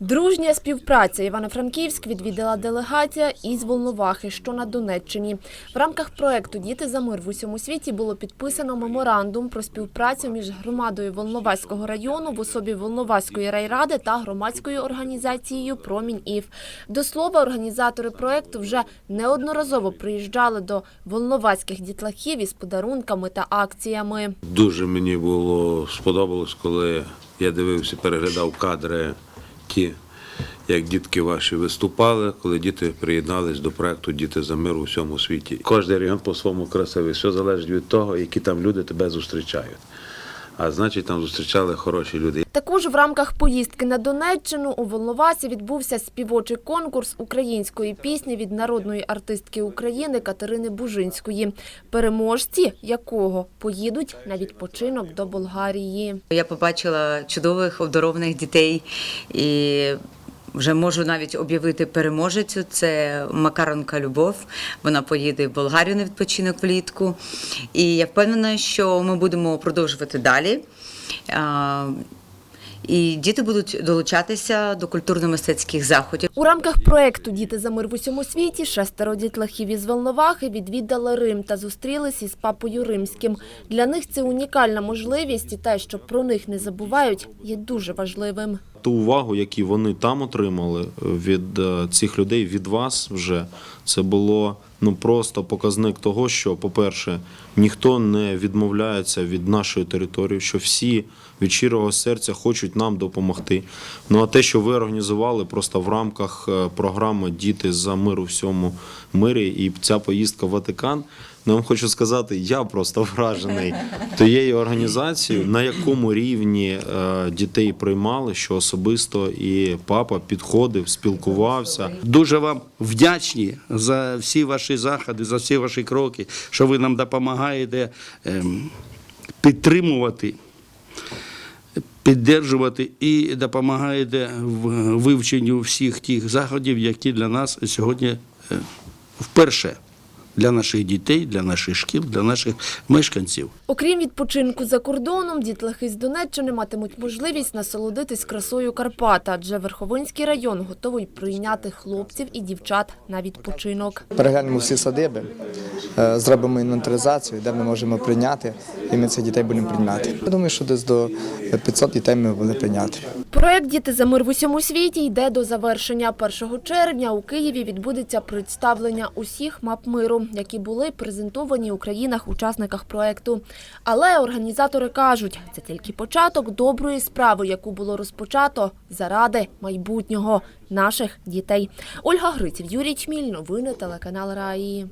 Дружня співпраця Івано-Франківськ відвідала делегація із Волновахи, що на Донеччині. В рамках проекту Діти за мир в усьому світі було підписано меморандум про співпрацю між громадою Волноваського району в особі Волноваської райради та громадською організацією Промінь Ів. До слова, організатори проекту вже неодноразово приїжджали до волноваських дітлахів із подарунками та акціями. Дуже мені було сподобалось, коли я дивився, переглядав кадри ті, як дітки ваші виступали, коли діти приєднались до проекту Діти за мир у всьому світі. Кожен регіон по-своєму красивий. Все залежить від того, які там люди тебе зустрічають. А значить, там зустрічали хороші люди. Також в рамках поїздки на Донеччину у Волновасі відбувся співочий конкурс української пісні від народної артистки України Катерини Бужинської, переможці якого поїдуть на відпочинок до Болгарії. Я побачила чудових обдарованих дітей і вже можу навіть об'явити переможецю. Це Макаронка Любов. Вона поїде в Болгарію на відпочинок влітку. І я впевнена, що ми будемо продовжувати далі. І діти будуть долучатися до культурно-мистецьких заходів. У рамках проекту Діти за мир в усьому світі шестеро дітлахів із Волновахи відвідали Рим та зустрілись із папою римським. Для них це унікальна можливість, і те, що про них не забувають, є дуже важливим. Ту увагу, яку вони там отримали від е, цих людей, від вас вже це було ну просто показник того, що, по-перше, ніхто не відмовляється від нашої території, що всі від щирого серця хочуть нам допомогти. Ну а те, що ви організували просто в рамках е, програми Діти за мир у всьому мирі, і ця поїздка в Ватикан. Ну, я вам хочу сказати, я просто вражений тією організацією, на якому рівні е, дітей приймали, що особисто і папа підходив, спілкувався. Дуже вам вдячні за всі ваші заходи, за всі ваші кроки, що ви нам допомагаєте ем, підтримувати, піддержувати і допомагаєте в вивченню всіх тих заходів, які для нас сьогодні е, вперше для наших дітей, для наших шкіл, для наших мешканців. Окрім відпочинку за кордоном, дітлахи з Донеччини матимуть можливість насолодитись красою Карпат, адже Верховинський район готовий прийняти хлопців і дівчат на відпочинок. Переглянемо всі садиби, е, зробимо інвентаризацію, де ми можемо прийняти, і ми цих дітей будемо прийняти. Я думаю, що десь до 500 дітей ми будемо прийняти. Проект Діти за мир в усьому світі йде до завершення. 1 червня у Києві відбудеться представлення усіх мап миру, які були презентовані у країнах-учасниках проекту. Але організатори кажуть, це тільки початок доброї справи, яку було розпочато заради майбутнього наших дітей. Ольга Гриців, Юрій Чміль, новини телеканал Раї.